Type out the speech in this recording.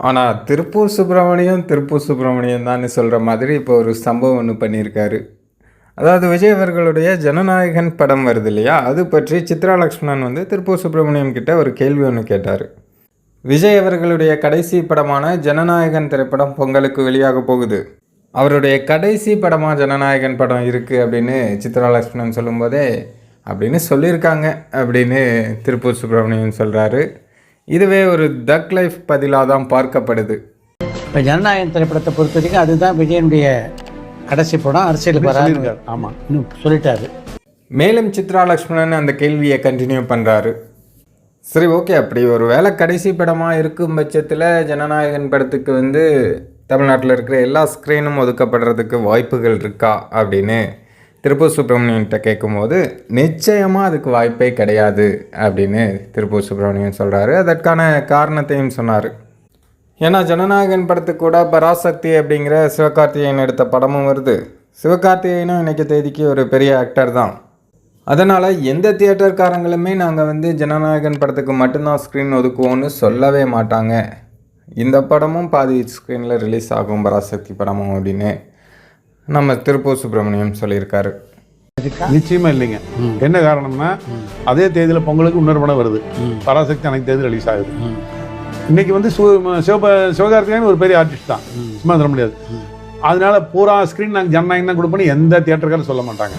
ஆனால் திருப்பூர் சுப்பிரமணியம் திருப்பூர் சுப்பிரமணியம் தான் சொல்கிற மாதிரி இப்போ ஒரு சம்பவம் ஒன்று பண்ணியிருக்காரு. அதாவது விஜய் அவர்களுடைய ஜனநாயகன் படம் வருது இல்லையா? அது பற்றி சித்ரா லக்ஷ்மணன் வந்து திருப்பூர் சுப்பிரமணியம் கிட்ட ஒரு கேள்வி ஒன்று கேட்டார். விஜய் அவர்களுடைய கடைசி படமான ஜனநாயகன் திரைப்படம் பொங்கலுக்கு வெளியாக போகுது. அவருடைய கடைசி படமாக ஜனநாயகன் படம் இருக்குது அப்படின்னு சித்ரா லக்ஷ்மணன் சொல்லும்போதே அப்படின்னு சொல்லியிருக்காங்க அப்படின்னு திருப்பூர் சுப்பிரமணியன் சொல்கிறாரு இதுவே ஒரு தக் லைஃப் பதிலாக தான் பார்க்கப்படுது. இப்போ ஜனநாயகன் திரைப்படத்தை பொறுத்த வரைக்கும் அதுதான் விஜயனுடைய கடைசி படம். அரசியலுக்கு வராது. சொல்லியிருக்காரு. ஆமாம் இன்னும் சொல்லிட்டாரு. மேலும் சித்ரா லக்ஷ்மணன் அந்த கேள்வியை கண்டினியூ பண்ணுறாரு சரி ஓகே அப்படி ஒரு வேளை கடைசி படமாக இருக்கும் பட்சத்தில் ஜனநாயகன் படத்துக்கு வந்து தமிழ்நாட்டில் இருக்கிற எல்லா ஸ்க்ரீனும் ஒதுக்கப்படுறதுக்கு வாய்ப்புகள் இருக்கா அப்படின்னு திருப்பூர் சுப்பிரமணியன்கிட்ட கேட்கும்போது நிச்சயமாக அதுக்கு வாய்ப்பே கிடையாது அப்படின்னு திருப்பூர் சுப்பிரமணியன் சொல்கிறாரு அதற்கான காரணத்தையும் சொன்னார். ஏன்னா ஜனநாயகன் படத்துக்கு கூட பராசக்தி அப்படிங்கிற சிவகார்த்திகேயன் எடுத்த படமும் வருது. சிவகார்த்திகேயனும் இன்னைக்கு தேதிக்கு ஒரு பெரிய ஆக்டர் தான். அதனால் எந்த தியேட்டர்காரங்களுமே நாங்கள் வந்து ஜனநாயகன் படத்துக்கு மட்டும்தான் ஸ்க்ரீன் ஒதுக்குவோம்னு சொல்லவே மாட்டாங்க. இந்த படமும் பாதி ஸ்க்ரீனில் ரிலீஸ் ஆகும் பராசக்தி படமும் அப்படின்னு. நம்ம திருப்பூர் சுப்பிரமணியம் சொல்லியிருக்காரு. நிச்சயமா இல்லைங்க. என்ன காரணம்னா அதே தேதியில் பொங்கலுக்கு இன்னொரு படம் வருது. பராசக்தி அனைத்து தேதி ரிலீஸ் ஆகுது. இன்னைக்கு வந்து சிவப சிவகார்த்திகேயன் ஒரு பெரிய ஆர்டிஸ்ட் தான். சும்மா தர முடியாது. அதனால பூரா ஸ்க்ரீன் நாங்கள் ஜனநாயகம் தான் கொடுப்போம்னு எந்த தியேட்டருக்காரும் சொல்ல மாட்டாங்க.